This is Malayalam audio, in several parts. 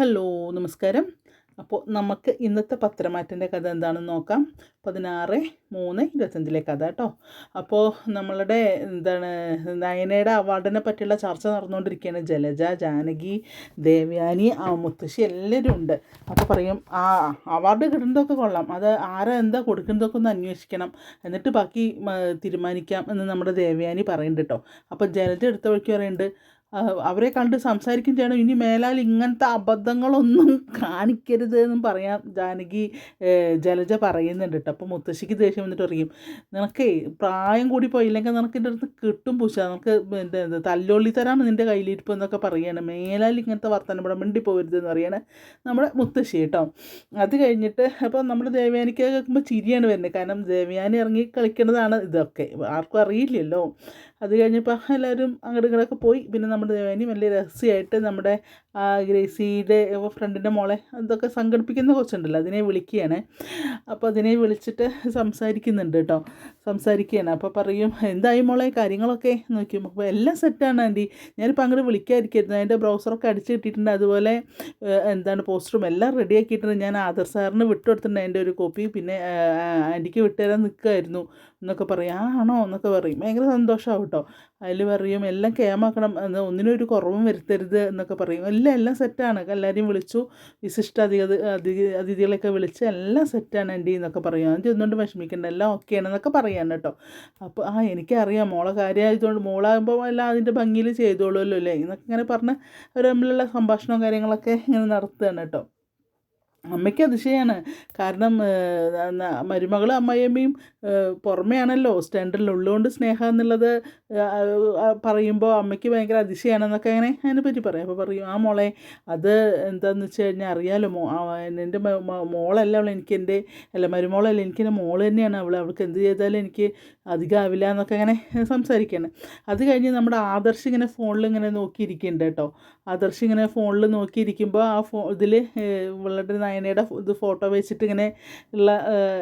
ഹലോ നമസ്കാരം. അപ്പോൾ നമുക്ക് ഇന്നത്തെ പത്രമാറ്റിന്റെ കഥ എന്താണെന്ന് നോക്കാം. പതിനാറ് മൂന്ന് ഇരുപത്തഞ്ചിലെ കഥ കേട്ടോ. അപ്പോൾ നമ്മളുടെ എന്താണ് നയനയുടെ അവാർഡിനെ പറ്റിയുള്ള ചർച്ച നടന്നുകൊണ്ടിരിക്കുകയാണ്. ജലജ ജാനകി ദേവ്യാനി മുത്തശ്ശി എല്ലാവരും ഉണ്ട്. അപ്പോൾ പറയും ആ അവാർഡ് കിട്ടുന്നതൊക്കെ കൊള്ളാം. അത് ആരാ എന്താ കൊടുക്കുന്നതൊക്കെ ഒന്ന് അന്വേഷിക്കണം. എന്നിട്ട് ബാക്കി തീരുമാനിക്കാം എന്ന് നമ്മുടെ ദേവയാനി പറയുന്നുണ്ട് കേട്ടോ. അപ്പോൾ ജലജ എടുത്ത വഴിക്ക് പറയുന്നുണ്ട് അവരെ കണ്ട് സംസാരിക്കും ചെയ്യണം ഇനി മേലാൽ ഇങ്ങനത്തെ അബദ്ധങ്ങളൊന്നും കാണിക്കരുത് എന്നും പറയാൻ ജാനകി ജലജ പറയുന്നുണ്ട് കേട്ടോ. അപ്പോൾ മുത്തശ്ശിക്ക് ദേഷ്യം വന്നിട്ട് പറയും നിനക്കേ പ്രായം കൂടി പോയില്ലെങ്കിൽ നിനക്ക് എന്റെ അടുത്ത് കിട്ടും പൂച്ച. നിനക്ക് എന്താ തരാണ് നിന്റെ കയ്യിലിരിപ്പ് എന്നൊക്കെ പറയാണ്. മേലാൽ ഇങ്ങനത്തെ വർത്തമാനം ഇവിടെ മിണ്ടി പോകരുത് എന്ന് പറയാണ് നമ്മുടെ മുത്തശ്ശി കേട്ടോ. അത് കഴിഞ്ഞിട്ട് അപ്പോൾ നമ്മൾ ദേവയാനിക്ക് കേൾക്കുമ്പോൾ ചിരിയാണ് വരുന്നത്. കാരണം ദേവയാനി ഇറങ്ങി കളിക്കുന്നതാണ് ഇതൊക്കെ. ആർക്കും അറിയില്ലല്ലോ. അത് കഴിഞ്ഞപ്പോൾ എല്ലാവരും അങ്ങോട്ടും ഇങ്ങോട്ടൊക്കെ പോയി. പിന്നെ നമ്മുടെ ദേവാനി വലിയ രഹസ്യമായിട്ട് നമ്മുടെ ഗ്രേസിയുടെ ഫ്രണ്ടിന്റെ മോളെ അതൊക്കെ സംഘടിപ്പിക്കുന്ന കൊച്ചുണ്ടല്ലോ അതിനെ വിളിക്കുകയാണ്. അപ്പോൾ അതിനെ വിളിച്ചിട്ട് സംസാരിക്കുന്നുണ്ട് കേട്ടോ. സംസാരിക്കുകയാണ്. അപ്പോൾ പറയും എന്തായി മോളെ? കാര്യങ്ങളൊക്കെ? നോക്കിയും അപ്പോൾ എല്ലാം സെറ്റാണ് ആന്റി ഞാനിപ്പോൾ അങ്ങോട്ട് വിളിക്കാതിരിക്കായിരുന്നു അതിന്റെ ബ്രൗസറൊക്കെ അടിച്ച് കിട്ടിയിട്ടുണ്ട്. അതുപോലെ എന്താണ് പോസ്റ്ററും എല്ലാം റെഡിയാക്കിയിട്ടുണ്ട് ഞാൻ ആദർ സാറിന് വിട്ടുകൊടുത്തിട്ടുണ്ട് അതിന്റെ ഒരു കോപ്പി പിന്നെ ആന്റിക്ക് വിട്ടുതരാൻ നിൽക്കുമായിരുന്നു എന്നൊക്കെ പറയും. ആ ആണോ? എന്നൊക്കെ പറയും. ഭയങ്കര സന്തോഷമാവും കേട്ടോ. അതിൽ പറയും എല്ലാം കേമാക്കണം എന്ന് ഒന്നിനും ഒരു കുറവും വരുത്തരുത് എന്നൊക്കെ പറയും. എല്ലാം എല്ലാം സെറ്റാണ് എല്ലാവരെയും വിളിച്ചു. വിശിഷ്ട അതി അതിഥി അതിഥികളെയൊക്കെ വിളിച്ച് എല്ലാം സെറ്റാണ് ആന്റി എന്നൊക്കെ പറയും. അത് ഒന്നുകൊണ്ട് വിഷമിക്കേണ്ട. എല്ലാം ഓക്കെയാണ് ആണെന്നൊക്കെ പറയാൻ കേട്ടോ. അപ്പോൾ ആ എനിക്കറിയാം. മോളെ കാര്യമായതുകൊണ്ട് മോളാകുമ്പോൾ എല്ലാം അതിന്റെ ഭംഗിയിൽ ചെയ്തോളുമല്ലോ അല്ലേ? എന്നൊക്കെ ഇങ്ങനെ പറഞ്ഞ് അവർ തമ്മിലുള്ള സംഭാഷണവും കാര്യങ്ങളൊക്കെ ഇങ്ങനെ നടത്തുകയാണ് കേട്ടോ. അമ്മയ്ക്ക് അതിശയമാണ് കാരണം മരുമകളും അമ്മയമ്മയും പുറമെയാണല്ലോ. സ്റ്റാൻഡറിൽ ഉള്ളുകൊണ്ട് സ്നേഹം എന്നുള്ളത് പറയുമ്പോൾ അമ്മയ്ക്ക് ഭയങ്കര അതിശയമാണെന്നൊക്കെ അങ്ങനെ അതിനെപ്പറ്റി പറയും. അപ്പോൾ പറയും ആ മോളെ അത് എന്താണെന്ന് വെച്ച് കഴിഞ്ഞാൽ അറിയാമല്ലോ മോ എന്റെ മോളല്ല അവൾ എനിക്ക് എന്റെ അല്ല മരുമോളല്ല എനിക്ക് എന്റെ മോൾ തന്നെയാണ്. അവൾ അവൾക്ക് എന്ത് ചെയ്താലും എനിക്ക് അധികമാവില്ല എന്നൊക്കെ അങ്ങനെ സംസാരിക്കുകയാണ് അത് കഴിഞ്ഞ് നമ്മുടെ ആദർശ് ഇങ്ങനെ ഫോണിൽ ഇങ്ങനെ നോക്കിയിരിക്കുന്നുണ്ട് കേട്ടോ. ആദർശ് ഇങ്ങനെ ഫോണിൽ നോക്കിയിരിക്കുമ്പോൾ ആ ഫോ ഇതിൽ ഇവളുടെ നയനയുടെ ഇത് ഫോട്ടോ വെച്ചിട്ട് ഇങ്ങനെ ഉള്ള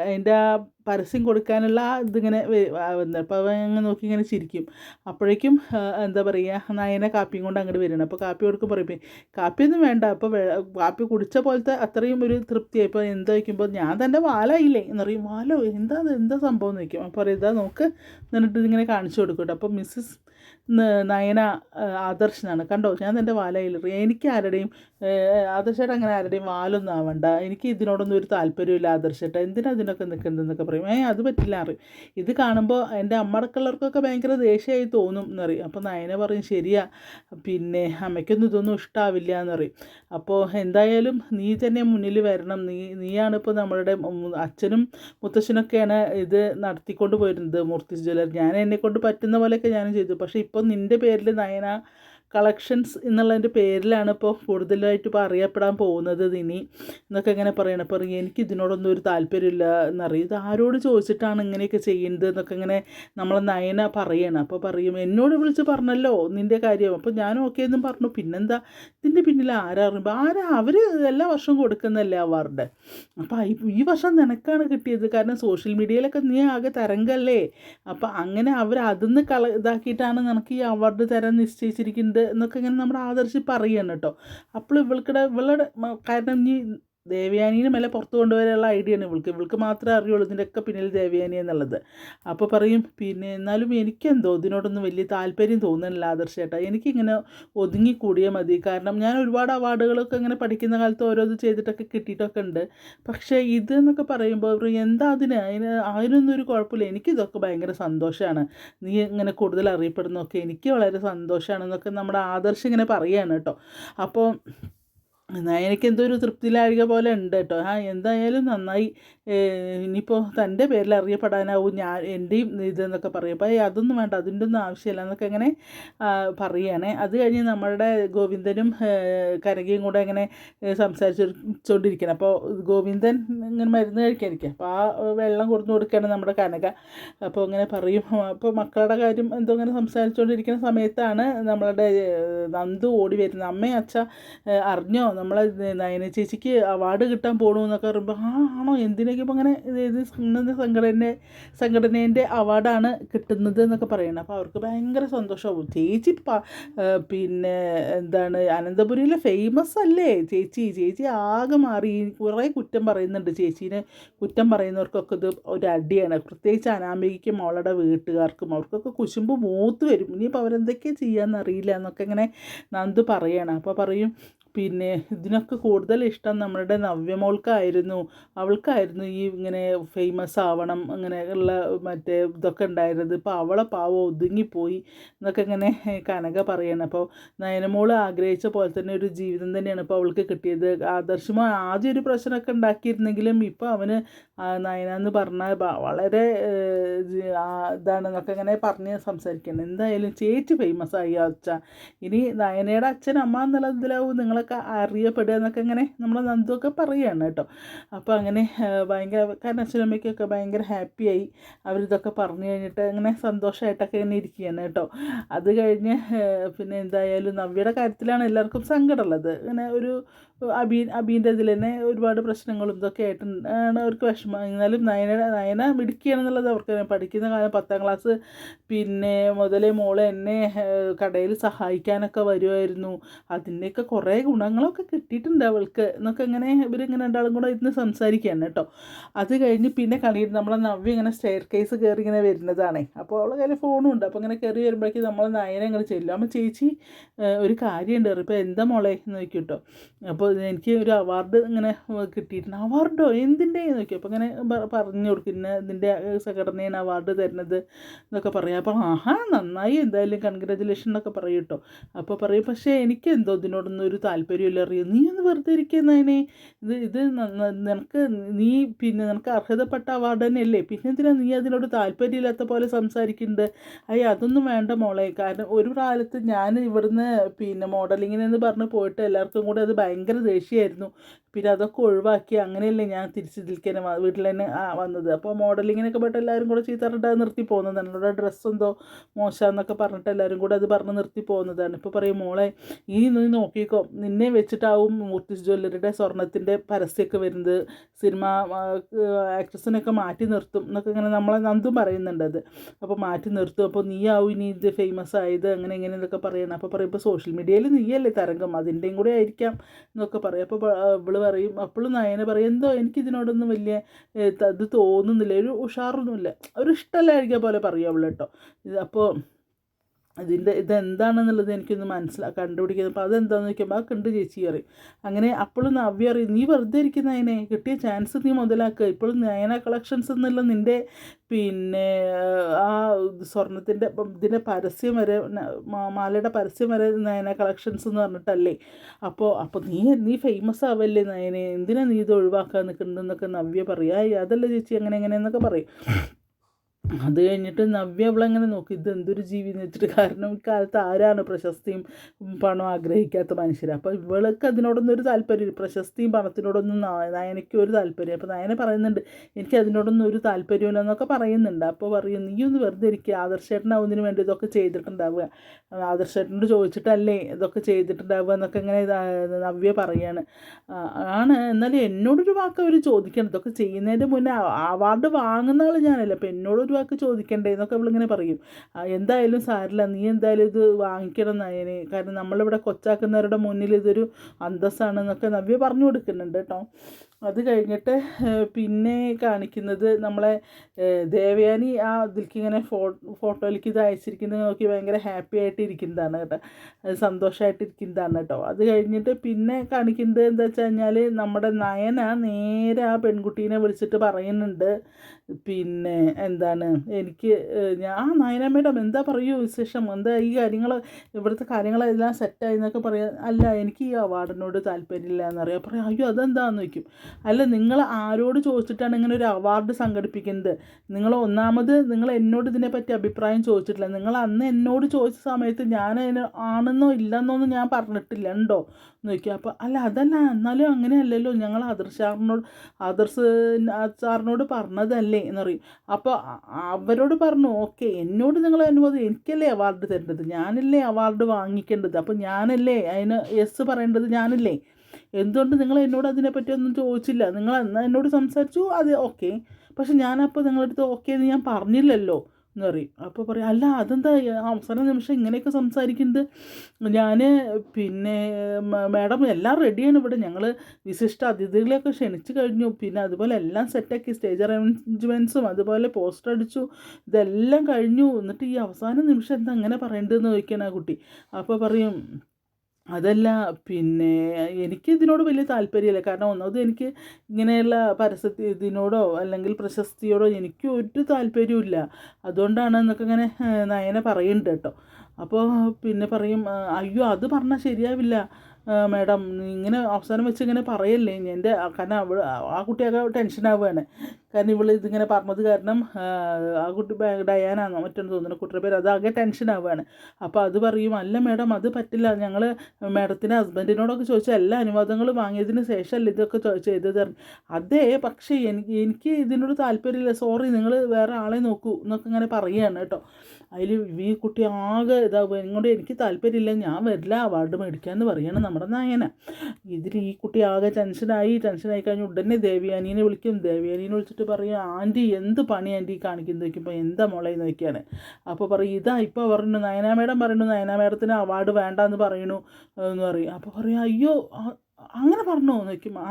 അതിന്റെ ആ പരസ്യം കൊടുക്കാനുള്ള ഇതിങ്ങനെ അപ്പോൾ അവൻ നോക്കി ഇങ്ങനെ ചിരിക്കും. അപ്പോഴേക്കും എന്താ പറയുക നയന കാപ്പിയും കൊണ്ട് അങ്ങോട്ട് വരണം. അപ്പോൾ കാപ്പി കൊടുക്കും പറയും കാപ്പിയൊന്നും വേണ്ട. അപ്പോൾ കാപ്പി കുടിച്ച പോലത്തെ അത്രയും ഒരു തൃപ്തിയായി. ഇപ്പോൾ എന്താ വയ്ക്കുമ്പോൾ ഞാൻ തന്നെ വാലായില്ലേ? എന്ന് പറയും. വാലോ? എന്താ എന്താ സംഭവം? എന്ന് വയ്ക്കും അപ്പോൾ ഇതാ നോക്ക്. എന്നിട്ട് ഇതിങ്ങനെ കാണിച്ചു കൊടുക്കും കേട്ടോ. അപ്പോൾ മിസ്സസ് നയന ആദർശനാണ്. കണ്ടോ? ഞാൻ എന്റെ വാലയിൽ എനിക്ക് ആരുടെയും ആദർശേട്ട അങ്ങനെ ആരുടെയും വാലൊന്നും ആവണ്ട. എനിക്ക് ഇതിനോടൊന്നും ഒരു താല്പര്യമില്ല ആദർശേട്ട എന്തിനാ അതിനൊക്കെ നിൽക്കുന്നതെന്നൊക്കെ പറയും. ഏ അത് പറ്റില്ല അറിയും ഇത് കാണുമ്പോൾ എന്റെ അമ്മടക്കുള്ളവർക്കൊക്കെ ഭയങ്കര ദേഷ്യമായി തോന്നും എന്നറിയും അപ്പോൾ നയന പറയും ശരിയാ. പിന്നെ അമ്മയ്ക്കൊന്നും ഇതൊന്നും ഇഷ്ടാവില്ല എന്നറിയും അപ്പോൾ എന്തായാലും നീ തന്നെ മുന്നിൽ വരണം. നീ നീയാണ് ഇപ്പോൾ നമ്മളുടെ അച്ഛനും മുത്തശ്ശനൊക്കെയാണ് ഇത് നടത്തിക്കൊണ്ട് പോയിരുന്നത് മൂർത്തി ജ്വല്ലർ. ഞാൻ എന്നെ കൊണ്ട് പറ്റുന്ന പോലെയൊക്കെ ഞാനും ചെയ്തു. പക്ഷേ ഇപ്പോൾ നിന്റെ പേരിൽ നയന കളക്ഷൻസ് എന്നുള്ളതിന്റെ പേരിലാണ് ഇപ്പോൾ കൂടുതലായിട്ട് ഇപ്പോൾ അറിയപ്പെടാൻ പോകുന്നത് ഇനി എന്നൊക്കെ ഇങ്ങനെ പറയണം. അപ്പോൾ എനിക്ക് ഇതിനോടൊന്നും ഒരു താല്പര്യമില്ല എന്നറിയും. ഇത് ആരോട് ചോദിച്ചിട്ടാണ് ഇങ്ങനെയൊക്കെ ചെയ്യുന്നത് എന്നൊക്കെ ഇങ്ങനെ നമ്മൾ നയന പറയണം. അപ്പോൾ പറയും എന്നോട് വിളിച്ച് പറഞ്ഞല്ലോ നിന്റെ കാര്യം. അപ്പോൾ ഞാൻ ഓക്കെ എന്നും പറഞ്ഞു. പിന്നെന്താ? ഇതിന്റെ പിന്നിൽ ആരാ അറിയുമ്പോൾ ആരാ? അവർ എല്ലാ വർഷവും കൊടുക്കുന്നല്ലേ അവാർഡ്. അപ്പോൾ ഈ- വർഷം നിനക്കാണ് കിട്ടിയത്. കാരണം സോഷ്യൽ മീഡിയയിലൊക്കെ നീ ആകെ തരംഗല്ലേ. അപ്പോൾ അങ്ങനെ അവർ അതിന്ന് കള ഇതാക്കിയിട്ടാണ് നിനക്ക് ഈ അവാർഡ് തരാൻ നിശ്ചയിച്ചിരിക്കുന്നത്. എന്നൊക്കെ ഇങ്ങനെ നമ്മുടെ ആദർശി പറയുകയാണ് കേട്ടോ. അപ്പോൾ ഇവൾക്കിടെ ഇവളുടെ കാരണം ഈ ദേവയാനീനെ മേലെ പുറത്ത് കൊണ്ടുവരാനുള്ള ഐഡിയ ആണ് ഇവൾക്ക്. ഇവൾക്ക് മാത്രമേ അറിയുള്ളൂ ഇതിന്റെയൊക്കെ പിന്നിൽ ദേവയാനി എന്നുള്ളത്. അപ്പോൾ പറയും പിന്നെ എന്നാലും എനിക്കെന്തോ ഇതിനോടൊന്നും വലിയ താല്പര്യം തോന്നുന്നില്ല ആദർശേട്ടാ എനിക്കിങ്ങനെ ഒതുങ്ങി കൂടിയാൽ മതി. കാരണം ഞാൻ ഒരുപാട് അവാർഡുകളൊക്കെ ഇങ്ങനെ പഠിക്കുന്ന കാലത്ത് ഓരോ ഇത് ചെയ്തിട്ടൊക്കെ കിട്ടിയിട്ടൊക്കെ ഉണ്ട്. പക്ഷേ ഇത് എന്നൊക്കെ പറയുമ്പോൾ എന്താ അതിന്? അതിന് അതിനൊന്നും ഒരു കുഴപ്പമില്ല. എനിക്കിതൊക്കെ ഭയങ്കര സന്തോഷമാണ് നീ ഇങ്ങനെ കൂടുതൽ അറിയപ്പെടുന്നൊക്കെ എനിക്ക് വളരെ സന്തോഷമാണെന്നൊക്കെ നമ്മുടെ ആദർശം ഇങ്ങനെ പറയുകയാണ് കേട്ടോ. അപ്പോൾ എന്നാൽ എനിക്ക് എന്തോ ഒരു തൃപ്തിയിലാഴിക പോലെ ഉണ്ട് കേട്ടോ. ആ എന്തായാലും നന്നായി. ഇനിയിപ്പോൾ തന്റെ പേരിൽ അറിയപ്പെടാനാവും ഞാൻ എന്റെയും ഇതെന്നൊക്കെ പറയും. അപ്പോൾ അതൊന്നും വേണ്ട അതിന്റെ ഒന്നും ആവശ്യമില്ല എന്നൊക്കെ ഇങ്ങനെ പറയുകയാണേ അത് കഴിഞ്ഞ് നമ്മളുടെ ഗോവിന്ദനും കനകയും കൂടെ ഇങ്ങനെ സംസാരിച്ചുകൊണ്ടിരിക്കണം അപ്പോൾ ഗോവിന്ദൻ ഇങ്ങനെ മരുന്ന് കഴിക്കാനിരിക്കുക അപ്പോൾ ആ വെള്ളം കൊടുത്തു കൊടുക്കുകയാണ് നമ്മുടെ കനക. അപ്പോൾ ഇങ്ങനെ പറയും. അപ്പോൾ മക്കളുടെ കാര്യം എന്തോ ഇങ്ങനെ സംസാരിച്ചുകൊണ്ടിരിക്കുന്ന സമയത്താണ് നമ്മളുടെ നന്ദു ഓടി വരുന്നത്. അമ്മയും അച്ഛ അറിഞ്ഞോ? നമ്മളെ നയന ചേച്ചിക്ക് അവാർഡ് കിട്ടാൻ പോകണു എന്നൊക്കെ പറയുമ്പോൾ ആ ആണോ? എന്തിനൊക്കെ ഇപ്പം അങ്ങനെ ഇത് ഇന്ന സംഘടന സംഘടനേന്റെ അവാർഡാണ് കിട്ടുന്നത് എന്നൊക്കെ പറയണം. അപ്പോൾ അവർക്ക് ഭയങ്കര സന്തോഷമാവും ചേച്ചി പിന്നെ എന്താണ് അനന്തപുരിയിലെ ഫേമസ് അല്ലേ? ചേച്ചി ചേച്ചി ആകെ മാറി. കുറേ കുറ്റം പറയുന്നുണ്ട്. ചേച്ചീനെ കുറ്റം പറയുന്നവർക്കൊക്കെ ഇത് ഒരു അടിയാണ് പ്രത്യേകിച്ച് അനാമികയ്ക്കും അവളുടെ വീട്ടുകാർക്കും. അവർക്കൊക്കെ കുശുമ്പ് മൂത്ത് വരും. ഇനിയിപ്പോൾ അവരെന്തൊക്കെയാണ് ചെയ്യാമെന്നറിയില്ല എന്നൊക്കെ ഇങ്ങനെ നന്ദു പറയണം. അപ്പോൾ പറയും പിന്നെ ഇതിനൊക്കെ കൂടുതൽ ഇഷ്ടം നമ്മളുടെ നവ്യമോൾക്കായിരുന്നു. അവൾക്കായിരുന്നു ഈ ഇങ്ങനെ ഫേമസ് ആവണം അങ്ങനെ ഉള്ള മറ്റേ ഇതൊക്കെ ഉണ്ടായിരുന്നത്. ഇപ്പോൾ അവളെ പാവം ഒതുങ്ങിപ്പോയി എന്നൊക്കെ ഇങ്ങനെ കനക പറയണം. അപ്പോൾ നയനമോൾ ആഗ്രഹിച്ച പോലെ തന്നെ ഒരു ജീവിതം തന്നെയാണ് ഇപ്പോൾ അവൾക്ക് കിട്ടിയത്. ആദർശമോ ആദ്യം ഒരു പ്രശ്നമൊക്കെ ഉണ്ടാക്കിയിരുന്നെങ്കിലും ഇപ്പോൾ അവന് നയന എന്ന് പറഞ്ഞാൽ വളരെ ഇതാണെന്നൊക്കെ ഇങ്ങനെ പറഞ്ഞ് സംസാരിക്കണം എന്തായാലും ചേച്ചി ഫേമസ് ആയി അച്ഛ. ഇനി നയനയുടെ അച്ഛൻ അമ്മ എന്നുള്ള ഇതിലാവും നിങ്ങളൊക്കെ അറിയപ്പെടുക എന്നൊക്കെ ഇങ്ങനെ നമ്മൾ നന്ദുവൊക്കെ പറയുകയാണ് കേട്ടോ. അപ്പോൾ അങ്ങനെ ഭയങ്കര കാരണം അച്ഛനമ്മയ്ക്കൊക്കെ ഭയങ്കര ഹാപ്പിയായി അവരിതൊക്കെ പറഞ്ഞു കഴിഞ്ഞിട്ട് അങ്ങനെ സന്തോഷമായിട്ടൊക്കെ ഇങ്ങനെ ഇരിക്കുകയാണ് കേട്ടോ. അത് കഴിഞ്ഞ് പിന്നെ എന്തായാലും നവ്യയുടെ കാര്യത്തിലാണ് എല്ലാവർക്കും സങ്കടമുള്ളത് അങ്ങനെ ഒരു അബീൻ അബീന്റെ ഇതിൽ തന്നെ ഒരുപാട് പ്രശ്നങ്ങളും ഇതൊക്കെ ആയിട്ടാണ് അവർക്ക് വിഷമം. എന്നാലും നയന നയന മിടുക്കിയാണെന്നുള്ളത് അവർക്ക് പഠിക്കുന്ന കാലം പത്താം ക്ലാസ് പിന്നെ മുതലേ മോളെ എന്നെ കടയിൽ സഹായിക്കാനൊക്കെ വരുമായിരുന്നു അതിന്റെയൊക്കെ കുറേ ഗുണങ്ങളൊക്കെ കിട്ടിയിട്ടുണ്ട് അവൾക്ക്. എന്നൊക്കെ ഇങ്ങനെ ഇവരിങ്ങനെ രണ്ടാളും കൂടെ ഇരുന്ന് സംസാരിക്കുകയാണ് കേട്ടോ. അത് കഴിഞ്ഞ് പിന്നെ കളി നമ്മളെ നവ്യ ഇങ്ങനെ സ്റ്റെയർ കേസ് കയറി ഇങ്ങനെ വരുന്നതാണേ. അപ്പോൾ അവളെ കയ്യിൽ ഫോണും ഉണ്ട്. അപ്പോൾ ഇങ്ങനെ കയറി വരുമ്പോഴേക്കും നമ്മൾ നയന ഇങ്ങനെ ചെല്ലും. അപ്പോൾ ചേച്ചി ഒരു കാര്യമുണ്ട്. ഇപ്പോൾ എന്താ മോളെ? എന്ന് നോക്കി കേട്ടോ. അപ്പോൾ എനിക്ക് ഒരു അവാർഡ് ഇങ്ങനെ കിട്ടിയിട്ടുണ്ട്. അവാർഡോ എന്തിന്റെ? നോക്കി അപ്പോൾ ഇങ്ങനെ പറഞ്ഞു കൊടുക്കുന്ന ഇതിന്റെ സംഘടനയാണ് അവാർഡ് തരുന്നത് എന്നൊക്കെ പറയാം. അപ്പോൾ ആഹാ നന്നായി. എന്തായാലും കൺഗ്രാജുലേഷൻ എന്നൊക്കെ പറയും കേട്ടോ. അപ്പോൾ പറയും പക്ഷേ എനിക്ക് എന്തോ ഇതിനോടൊന്നും ഒരു താല്പര്യമില്ല അറിയോ? നീ ഒന്ന് വെറുതെ ഇരിക്കുന്നതിനെ ഇത് ഇത് നിനക്ക് നീ പിന്നെ നിനക്ക് അർഹതപ്പെട്ട അവാർഡ് തന്നെയല്ലേ? പിന്നെ എന്തിനാ നീ അതിനോട് താല്പര്യമില്ലാത്ത പോലെ സംസാരിക്കുന്നത് അയ്യ അതൊന്നും വേണ്ട മോളെ. കാരണം ഒരു കാലത്ത് ഞാൻ ഇവിടുന്ന് പിന്നെ മോഡലിങ്ങിനെന്ന് പറഞ്ഞ് പോയിട്ട് എല്ലാവർക്കും കൂടെ അത് ഭയങ്കര ദേഷ്യമായിരുന്നു. പിന്നെ അതൊക്കെ ഒഴിവാക്കി അങ്ങനെയല്ലേ ഞാൻ തിരിച്ച് ഇതിലേക്ക് തന്നെ വീട്ടിൽ തന്നെ വന്നത്. അപ്പോൾ മോഡലിങ്ങിനൊക്കെ പോയിട്ട് എല്ലാവരും കൂടെ ചീത്തറിട്ട് നിർത്തി പോകുന്നതാണ്. എന്നോട് ഡ്രസ്സ് എന്തോ മോശമെന്നൊക്കെ പറഞ്ഞിട്ട് എല്ലാവരും കൂടെ അത് പറഞ്ഞ് നിർത്തി പോകുന്നതാണ്. ഇപ്പോൾ പറയും മോളെ ഈ നീ നോക്കിക്കോ. നിന്നെ വെച്ചിട്ടാവും മൂർത്തി ജ്വല്ലറിയുടെ സ്വർണത്തിന്റെ പരസ്യമൊക്കെ വരുന്നത്. സിനിമ ആക്ട്രസിനൊക്കെ മാറ്റി നിർത്തും എന്നൊക്കെ ഇങ്ങനെ നമ്മളെ നന്ദും പറയുന്നുണ്ട് അത്. അപ്പോൾ മാറ്റി നിർത്തും. അപ്പോൾ നീ ആവും ഇനി ഇത് ഫേമസ് ആയത് അങ്ങനെ ഇങ്ങനെ എന്നൊക്കെ പറയണം. അപ്പോൾ പറയും ഇപ്പോൾ സോഷ്യൽ മീഡിയയിൽ നീയല്ലേ തരംഗം? അതിന്റെയും കൂടെ ആയിരിക്കാം എന്നൊക്കെ പറയും. അപ്പോൾ ഇവൾ പറയും അപ്പോഴും നയന പറയും എന്തോ എനിക്കിതിനോടൊന്നും വലിയ ഇത് തോന്നുന്നില്ല ഒരു ഉഷാറൊന്നുമില്ല. ഒരു ഇഷ്ടമല്ലായിരിക്കുക പോലെ പറയും അവൾ കേട്ടോ. അപ്പോൾ ഇതിന്റെ ഇതെന്താണെന്നുള്ളത് എനിക്കൊന്ന് മനസ്സിലാ കണ്ടുപിടിക്കുന്നത് അപ്പോൾ അതെന്താണെന്ന് ചോദിക്കുമ്പോൾ ആ കണ്ട് ചേച്ചി അറിയും അങ്ങനെ അപ്പോഴും നവ്യ അറിയും നീ വെറുതെ ഇരിക്കുന്ന അതിനെ കിട്ടിയ ചാൻസ് നീ മുതലാക്കുക ഇപ്പോഴും നയന കളക്ഷൻസ് എന്നുള്ള നിന്റെ പിന്നെ ആ സ്വർണത്തിന്റെ ഇതിന്റെ പരസ്യം വരെ മാലയുടെ പരസ്യം വരെ നയന കളക്ഷൻസ് എന്ന് പറഞ്ഞിട്ടല്ലേ? അപ്പോൾ അപ്പോൾ നീ നീ ഫേമസ് ആവല്ലേ നയനെ? എന്തിനാ നീ ഇത് ഒഴിവാക്കാൻ നിൽക്കുന്നതെന്നൊക്കെ നവ്യ പറയുക അതല്ല ചേച്ചി അങ്ങനെ എങ്ങനെയെന്നൊക്കെ പറയും. അത് കഴിഞ്ഞിട്ട് നവ്യ അവളങ്ങനെ നോക്കി? ഇത് എന്തൊരു ജീവി എന്ന് വെച്ചിട്ട് കാരണം ഇക്കാലത്ത് ആരാണ് പ്രശസ്തിയും പണം ആഗ്രഹിക്കാത്ത മനുഷ്യർ അപ്പോൾ ഇവൾക്ക് അതിനോടൊന്നും ഒരു താല്പര്യം പ്രശസ്തിയും പണത്തിനോടൊന്നും നയനയ്ക്ക് ഒരു താല്പര്യം അപ്പോൾ നയന പറയുന്നുണ്ട് എനിക്ക് അതിനോടൊന്നും ഒരു താല്പര്യമില്ല എന്നൊക്കെ പറയുന്നുണ്ട്. അപ്പോൾ പറയും നീ ഒന്ന് വെറുതെ ഇരിക്കുക ആദർശേട്ടനാവുന്നതിന് വേണ്ടി ഇതൊക്കെ ചെയ്തിട്ടുണ്ടാവുക. ആദർശേട്ടനോട് ചോദിച്ചിട്ടല്ലേ ഇതൊക്കെ ചെയ്തിട്ടുണ്ടാവുക എന്നൊക്കെ ഇങ്ങനെ നവ്യ പറയാണ്. ആണ്. എന്നാലും എന്നോടൊരു വാക്ക് അവർ ചോദിക്കണം. ഇതൊക്കെ ചെയ്യുന്നതിന്റെ മുന്നേ അവാർഡ് വാങ്ങുന്ന ആൾ ഞാനല്ല. അപ്പോൾ എന്നോടൊരു വാക്ക് ചോദിക്കണ്ടേ എന്നൊക്കെ അവളിങ്ങനെ പറയും. എന്തായാലും സാരില്ല നീ എന്തായാലും ഇത് വാങ്ങിക്കണം നയനെ. കാരണം നമ്മളിവിടെ കൊച്ചാക്കുന്നവരുടെ മുന്നിൽ ഇതൊരു അന്തസ്സാണ് എന്നൊക്കെ നവ്യ പറഞ്ഞു കൊടുക്കുന്നുണ്ട് കേട്ടോ. അത് കഴിഞ്ഞിട്ട് പിന്നെ കാണിക്കുന്നത് നമ്മളെ ദേവയാനി ആ ഇതിലേക്ക് ഇങ്ങനെ ഫോ ഫോട്ടോയിലേക്ക് ഇത് അയച്ചിരിക്കുന്നത് നോക്കി ഭയങ്കര ഹാപ്പി ആയിട്ട് ഇരിക്കുന്നതാണ് കേട്ടോ. സന്തോഷമായിട്ട് ഇരിക്കുന്നതാണ് കേട്ടോ. അത് കഴിഞ്ഞിട്ട് പിന്നെ കാണിക്കുന്നത് എന്താ വെച്ച് കഴിഞ്ഞാൽ നമ്മുടെ നയന നേരെ ആ പെൺകുട്ടീനെ വിളിച്ചിട്ട് പറയുന്നുണ്ട്. പിന്നെ എന്താണ് എനിക്ക് ഞാൻ ആ നയന മേഡം എന്താ പറയൂ വിശേഷം? എന്താ ഈ കാര്യങ്ങൾ ഇവിടുത്തെ കാര്യങ്ങളെല്ലാം സെറ്റായി എന്നൊക്കെ പറയാം അല്ല എനിക്ക് ഈ അവാർഡിനോട് താല്പര്യമില്ല എന്നറിയാം പറയാം അയ്യോ അതെന്താണെന്ന് വയ്ക്കും അല്ല നിങ്ങൾ ആരോട് ചോദിച്ചിട്ടാണ് ഇങ്ങനെ ഒരു അവാർഡ് സംഘടിപ്പിക്കുന്നത്? നിങ്ങൾ ഒന്നാമത് നിങ്ങൾ എന്നോട് ഇതിനെപ്പറ്റി അഭിപ്രായം ചോദിച്ചിട്ടില്ല. നിങ്ങൾ അന്ന് എന്നോട് ചോദിച്ച സമയത്ത് ഞാൻ അതിന് ആണെന്നോ ഇല്ലെന്നോ ഒന്നും ഞാൻ പറഞ്ഞിട്ടില്ല. ഉണ്ടോ? ചോദിക്കുക അപ്പോൾ അല്ല അതല്ല എന്നാലും അങ്ങനെയല്ലല്ലോ. ഞങ്ങൾ ആദർശ് സാറിനോട് ആദർശ് സാറിനോട് പറഞ്ഞതല്ലേ എന്ന് പറയും. അപ്പോൾ അവരോട് പറഞ്ഞു ഓക്കെ എന്നോട് നിങ്ങൾ അനുമതി എനിക്കല്ലേ അവാർഡ് തരേണ്ടത്? ഞാനല്ലേ അവാർഡ് വാങ്ങിക്കേണ്ടത്? അപ്പോൾ ഞാനല്ലേ അതിന് യെസ് പറയേണ്ടത്? ഞാനല്ലേ? എന്തുകൊണ്ട് നിങ്ങൾ എന്നോട് അതിനെപ്പറ്റി ഒന്നും ചോദിച്ചില്ല? നിങ്ങൾ എന്നോട് സംസാരിച്ചു? അത് ഓക്കെ. പക്ഷെ ഞാനപ്പോൾ നിങ്ങളുടെ അടുത്ത് ഓക്കെ എന്ന് ഞാൻ പറഞ്ഞില്ലല്ലോ. എന്ന് പറയും. അപ്പോൾ പറയും അല്ല അതെന്താ? അവസാന നിമിഷം ഇങ്ങനെയൊക്കെ സംസാരിക്കുന്നത്? ഞാൻ പിന്നെ മാഡം എല്ലാം റെഡിയാണ് ഇവിടെ. ഞങ്ങൾ വിശിഷ്ട അതിഥികളെയൊക്കെ ക്ഷണിച്ചു കഴിഞ്ഞു. പിന്നെ അതുപോലെ എല്ലാം സെറ്റാക്കി. സ്റ്റേജ് അറേഞ്ച്മെന്റ്സും അതുപോലെ പോസ്റ്റർ അടിച്ചു. ഇതെല്ലാം കഴിഞ്ഞു. എന്നിട്ട് ഈ അവസാന നിമിഷം എന്താ അങ്ങനെ പറയേണ്ടതെന്ന് ചോദിക്കാൻ ആ കുട്ടി. അപ്പോൾ പറയും അതല്ല പിന്നെ എനിക്കിതിനോട് വലിയ താല്പര്യമില്ല. കാരണം ഒന്നാമത് എനിക്ക് ഇങ്ങനെയുള്ള പരസ്യത്തി ഇതിനോടോ അല്ലെങ്കിൽ പ്രശസ്തിയോടോ എനിക്ക് ഒരു താല്പര്യവും ഇല്ല അതുകൊണ്ടാണ് എന്നൊക്കെ ഇങ്ങനെ നയന പറയുന്നുണ്ട് കേട്ടോ. അപ്പോൾ പിന്നെ പറയും അയ്യോ അത് പറഞ്ഞാൽ ശരിയാവില്ല. മാഡം ഇങ്ങനെ അവസാനം വെച്ച് ഇങ്ങനെ പറയല്ലേ? എന്റെ കാരണം അവൾ ആ കുട്ടിയൊക്കെ ടെൻഷനാവുകയാണ് കാരണം ഇവൾ ഇതിങ്ങനെ പറഞ്ഞത് കാരണം ആ, കുട്ടി ഡയാനാണോ മറ്റൊന്ന് തോന്നുന്നു. കുട്ടിയുടെ പേര് അതാകെ ടെൻഷനാവുകയാണ് അപ്പോൾ അത് പറയും അല്ല മേഡം അത് പറ്റില്ല. ഞങ്ങൾ മേഡത്തിന്റെ ഹസ്ബൻഡിനോടൊക്കെ ചോദിച്ച എല്ലാ അനുവാദങ്ങളും വാങ്ങിയതിന് ശേഷമല്ല ഇതൊക്കെ ചെയ്ത് അതേ അതെ പക്ഷേ എനിക്ക് എനിക്ക് ഇതിനോട് താല്പര്യമില്ല. സോറി നിങ്ങൾ വേറെ ആളെ നോക്കൂ എന്നൊക്കെ ഇങ്ങനെ പറയുകയാണ് കേട്ടോ. അതിൽ ഈ കുട്ടി ആകെ ഇതാവുക ഇങ്ങോട്ട് എനിക്ക് താല്പര്യമില്ല ഞാൻ വരില്ല അവാർഡ് മേടിക്കാമെന്ന് പറയണം നമ്മുടെ നായന ഇതിൽ ഈ കുട്ടി ആകെ ടെൻഷനായി ടെൻഷനായി കഴിഞ്ഞ് ഉടനെ ദേവിയാനീനെ വിളിക്കും. ദേവിയാനീനെ വിളിച്ചിട്ട് പറയും ആന്റി എന്ത് പണി ആന്റി കാണിക്കുന്നത്? നോക്കിയപ്പോൾ എന്താ മോളെ? നോക്കിയാണ് അപ്പോൾ പറയും ഇതാ ഇപ്പോൾ പറഞ്ഞു നയന മേഡം പറയുന്നു നയന മേഡത്തിന് അവാർഡ് വേണ്ട എന്ന് പറയുന്നു എന്ന് പറയും. അപ്പോൾ പറയും അയ്യോ അങ്ങനെ പറഞ്ഞു നോക്കും ആ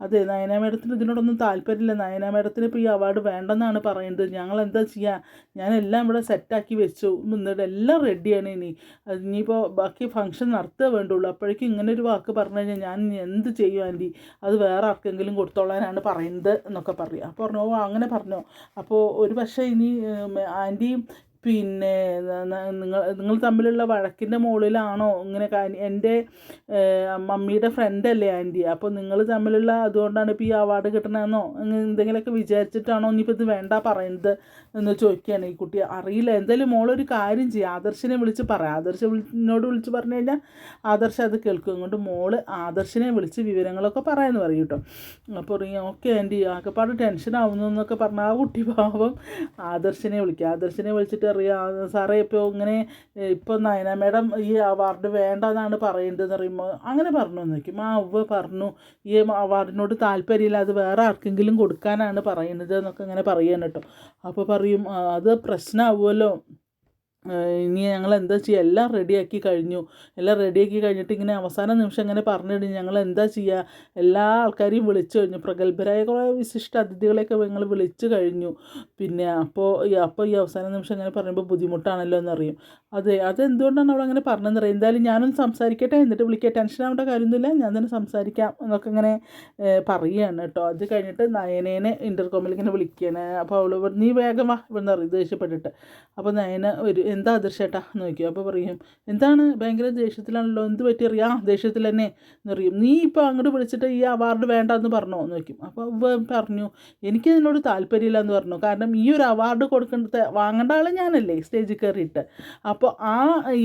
അതെ നയന മേഡത്തിന് ഇതിനോടൊന്നും താല്പര്യമില്ല. നയന മേഡത്തിന് ഇപ്പോൾ ഈ അവാർഡ് വേണ്ടെന്നാണ് പറയുന്നത്. ഞങ്ങൾ എന്താ ചെയ്യുക ഞാനെല്ലാം ഇവിടെ സെറ്റാക്കി വെച്ചു. എന്നിട്ട് എല്ലാം റെഡിയാണ് ഇനി. ഇനിയിപ്പോൾ ബാക്കി ഫംഗ്ഷൻ നടത്തുക വേണ്ടുള്ളൂ. അപ്പോഴേക്കും ഇങ്ങനെ ഒരു വാക്ക് പറഞ്ഞു കഴിഞ്ഞാൽ ഞാൻ എന്ത് ചെയ്യും ആന്റി? അത് വേറെ ആർക്കെങ്കിലും കൊടുത്തോളാനാണ് പറയുന്നത് എന്നൊക്കെ പറയും. അപ്പോൾ പറഞ്ഞു ഓ അങ്ങനെ പറഞ്ഞോ. അപ്പോൾ ഒരു പക്ഷേ ഇനി ആന്റിയും പിന്നെ നിങ്ങൾ നിങ്ങൾ തമ്മിലുള്ള വഴക്കിന്റെ മുകളിലാണോ? ഇങ്ങനെ എന്റെ മമ്മിയുടെ ഫ്രണ്ട് അല്ലേ ആന്റി അപ്പോൾ നിങ്ങൾ തമ്മിലുള്ള അതുകൊണ്ടാണ് ഇപ്പോൾ ഈ അവാർഡ് കിട്ടണമെന്നോ അങ്ങനെ എന്തെങ്കിലുമൊക്കെ വിചാരിച്ചിട്ടാണോ ഇനിയിപ്പോൾ ഇത് വേണ്ട പറയുന്നത് എന്ന് ചോദിക്കുകയാണ് ഈ കുട്ടി. അറിയില്ല. എന്തായാലും മോളൊരു കാര്യം ചെയ്യുക ആദർശിനെ വിളിച്ച് പറയാം. ആദർശ വിളിനോട് വിളിച്ച് പറഞ്ഞു കഴിഞ്ഞാൽ ആദർശ് അത് കേൾക്കും. അതുകൊണ്ട് മോൾ ആദർശിനെ വിളിച്ച് വിവരങ്ങളൊക്കെ പറയാമെന്ന് പറയും കേട്ടോ. അപ്പോൾ പറയും ഓക്കെ ആന്റി ആകെപ്പാട് ടെൻഷൻ ആവുന്നു എന്നൊക്കെ പറഞ്ഞാൽ ആ കുട്ടി പാവം ആദർശിനെ വിളിക്കുക ആദർശിനെ വിളിച്ചിട്ട് അറിയാം. സാറേ ഇപ്പോൾ ഇങ്ങനെ ഇപ്പോൾ നയന മേഡം ഈ അവാർഡ് വേണ്ടെന്നാണ് പറയേണ്ടതെന്ന് പറയുമ്പോൾ അങ്ങനെ പറഞ്ഞു നോക്കും ആ ഉവ്വ് പറഞ്ഞു. ഈ അവാർഡിനോട് താല്പര്യമില്ല അത് വേറെ ആർക്കെങ്കിലും കൊടുക്കാനാണ് പറയുന്നത് എന്നൊക്കെ ഇങ്ങനെ പറയാണ് കേട്ടോ. അപ്പോൾ പറയും അത് പ്രശ്നമാവുമല്ലോ ഇനി ഞങ്ങൾ എന്താ ചെയ്യുക എല്ലാം റെഡിയാക്കി കഴിഞ്ഞു. എല്ലാം റെഡിയാക്കി കഴിഞ്ഞിട്ട് ഇങ്ങനെ അവസാന നിമിഷം ഇങ്ങനെ പറഞ്ഞിട്ട് ഞങ്ങൾ എന്താ ചെയ്യുക എല്ലാ ആൾക്കാരെയും വിളിച്ചു കഴിഞ്ഞു. പ്രഗത്ഭരായ കുറേ വിശിഷ്ട അതിഥികളെയൊക്കെ ഞങ്ങൾ വിളിച്ചു കഴിഞ്ഞു. പിന്നെ അപ്പോൾ അപ്പോൾ ഈ അവസാന നിമിഷം ഇങ്ങനെ പറയുമ്പോൾ ബുദ്ധിമുട്ടാണല്ലോ എന്നറിയും. അതെ അതെന്തുകൊണ്ടാണ് അവിടെ അങ്ങനെ പറഞ്ഞതെന്ന് അറിയാം എന്തായാലും ഞാനൊന്ന് സംസാരിക്കട്ടെ? എന്നിട്ട് വിളിക്കുക ടെൻഷൻ ആവേണ്ട കാര്യമൊന്നുമില്ല. ഞാൻ തന്നെ സംസാരിക്കാം എന്നൊക്കെ ഇങ്ങനെ പറയുകയാണ് കേട്ടോ. അത് കഴിഞ്ഞിട്ട് നയനേനെ ഇന്റർകോമിൽ ഇങ്ങനെ വിളിക്കുകയാണ്. അപ്പോൾ അവൾ നീ വേഗം വാ. ഇവിടെ നിന്ന് ദേഷ്യപ്പെട്ടിട്ട്. അപ്പോൾ നയന ഒരു എന്താ ആദർശേട്ടാ എന്ന് ചോദിക്കും. അപ്പോൾ പറയും എന്താണ്? ഭയങ്കര ദേഷ്യത്തിലാണല്ലോ. എന്ത് പറ്റി? അറിയാം. ദേഷ്യത്തിൽ തന്നെ. എന്ന് പറയും. നീ ഇപ്പോൾ അങ്ങോട്ട് വിളിച്ചിട്ട് ഈ അവാർഡ് വേണ്ട എന്ന് പറഞ്ഞോ? എന്ന് ചോദിക്കും. അപ്പോൾ പറഞ്ഞു എനിക്ക് അതിനോട് താല്പര്യമില്ല എന്ന് പറഞ്ഞു. കാരണം ഈ ഒരു അവാർഡ് കൊടുക്കേണ്ടത് വാങ്ങേണ്ട ആൾ ഞാനല്ലേ സ്റ്റേജിൽ കയറിയിട്ട്. അപ്പോൾ ആ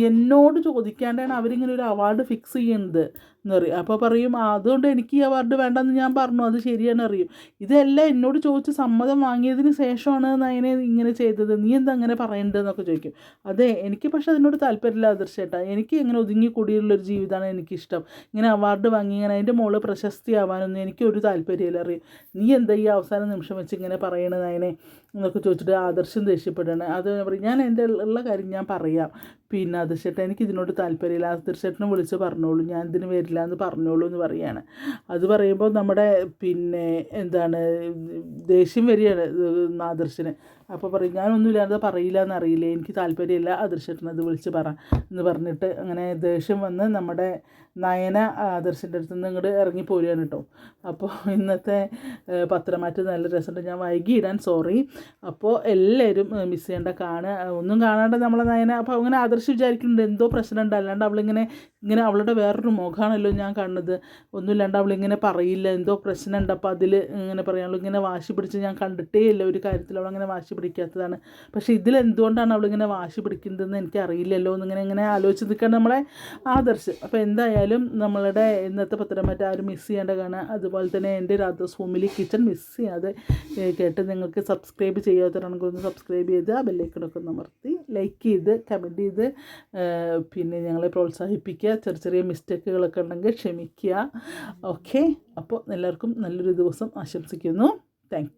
എന്നോട് ചോദിക്കാണ്ടാണ് അവരിങ്ങനെ ഒരു അവാർഡ് ഫിക്സ് ചെയ്യുന്നത്. എന്ന് പറയും. അപ്പോൾ പറയും "ആ, അതുകൊണ്ട് എനിക്ക് ഈ അവാർഡ് വേണ്ടെന്ന് ഞാൻ പറഞ്ഞു. അത് ശരിയാണ് അറിയും ഇതെല്ലാം എന്നോട് ചോദിച്ച് സമ്മതം വാങ്ങിയതിന് ശേഷമാണ് നയനെ ഇങ്ങനെ ചെയ്തത്. നീ എന്താ അങ്ങനെ പറയേണ്ടതെന്നൊക്കെ ചോദിക്കും. അതെ എനിക്ക് പക്ഷെ അതിനോട് താല്പര്യമില്ല ആദർശേട്ടാ എനിക്ക് ഇങ്ങനെ ഒതുങ്ങി കൂടിയുള്ളൊരു ജീവിതമാണ് എനിക്കിഷ്ടം. ഇങ്ങനെ അവാർഡ് വാങ്ങി ഇങ്ങനെ അതിന്റെ മുകളിൽ പ്രശസ്തിയാവാനൊന്നും എനിക്കൊരു താല്പര്യമില്ല. അറിയും നീ എന്താ ഈ അവസാന നിമിഷം വെച്ച് ഇങ്ങനെ പറയണത് നയനെ? എന്നൊക്കെ ചോദിച്ചിട്ട് ആദർശം ദേഷ്യപ്പെടുകയാണ്. അത് പറയും ഞാൻ എന്റെ ഉള്ള കാര്യം ഞാൻ പറയാം. പിന്നെ ആദർശേട്ടൻ എനിക്ക് ഇതിനോട് താല്പര്യമില്ല. ആദർശേട്ടനെ വിളിച്ച് പറഞ്ഞോളൂ. ഞാൻ ഇതിന് വരില്ല എന്ന് പറഞ്ഞോളൂ എന്ന് പറയാണ്. അത് പറയുമ്പോൾ നമ്മുടെ പിന്നെ എന്താണ് ദേഷ്യം വരികയാണ് ആദർശന്. അപ്പോൾ പറയും ഞാനൊന്നുമില്ലാതെ പറയില്ല എന്നറിയില്ല എനിക്ക് താല്പര്യമില്ല ആദർശേട്ടൻ അത് വിളിച്ച് പറ എന്ന് പറഞ്ഞിട്ട് അങ്ങനെ ദേഷ്യം വന്ന് നമ്മുടെ നയന ആദർശന്റെ അടുത്ത് നിന്ന് ഇങ്ങോട്ട് ഇറങ്ങി പോരുകയാണ് കേട്ടോ. അപ്പോൾ ഇന്നത്തെ പത്രമാറ്റം നല്ല രസമുണ്ട്. ഞാൻ വൈകി ഇടാൻ സോറി. അപ്പോൾ എല്ലാവരും മിസ് ചെയ്യേണ്ട കാണുക. ഒന്നും കാണാണ്ട് നമ്മളെ നയന അപ്പോൾ അങ്ങനെ ആദർശ് വിചാരിക്കുന്നുണ്ട്. എന്തോ പ്രശ്നമുണ്ട് അല്ലാണ്ട് അവളിങ്ങനെ ഇങ്ങനെ അവളുടെ വേറൊരു മുഖമാണല്ലോ ഞാൻ കാണുന്നത് ഒന്നുമില്ലാണ്ട് അവളിങ്ങനെ പറയില്ല. എന്തോ പ്രശ്നമുണ്ട് അപ്പോൾ അതിൽ ഇങ്ങനെ പറയാനുള്ളൂ. ഇങ്ങനെ വാശി പിടിച്ച് ഞാൻ കണ്ടിട്ടേ ഇല്ല ഒരു കാര്യത്തിൽ അവളങ്ങനെ വാശി പിടിക്കാത്തതാണ്. പക്ഷേ ഇതിൽ എന്തുകൊണ്ടാണ് അവളിങ്ങനെ വാശി പിടിക്കുന്നതെന്ന് എനിക്ക് അറിയില്ലല്ലോ എന്നിങ്ങനെ ഇങ്ങനെ ആലോചിച്ച് നിൽക്കാൻ നമ്മളെ ആദർശം. അപ്പോൾ എന്തായാലും നമ്മളുടെ ഇന്നത്തെ പത്രമായിട്ട് ആരും മിസ് ചെയ്യേണ്ട കാണാം അതുപോലെ തന്നെ എന്റെ രാധാസ് ഫാമിലി കിച്ചൺ മിസ് ചെയ്യാതെ കേട്ട് നിങ്ങൾക്ക് സബ്സ്ക്രൈബ് ചെയ്യാത്തവരാണെങ്കിൽ ഒന്ന് സബ്സ്ക്രൈബ് ചെയ്ത് ആ ബെല്ലൈക്കണൊക്കെ അമർത്തി ലൈക്ക് ചെയ്ത് കമന്റ് ചെയ്ത് പിന്നെ ഞങ്ങളെ പ്രോത്സാഹിപ്പിക്കുക. ചെറിയ ചെറിയ മിസ്റ്റേക്കുകളൊക്കെ ഉണ്ടെങ്കിൽ ക്ഷമിക്കുക. ഓക്കെ? അപ്പോൾ എല്ലാവർക്കും നല്ലൊരു ദിവസം ആശംസിക്കുന്നു. താങ്ക്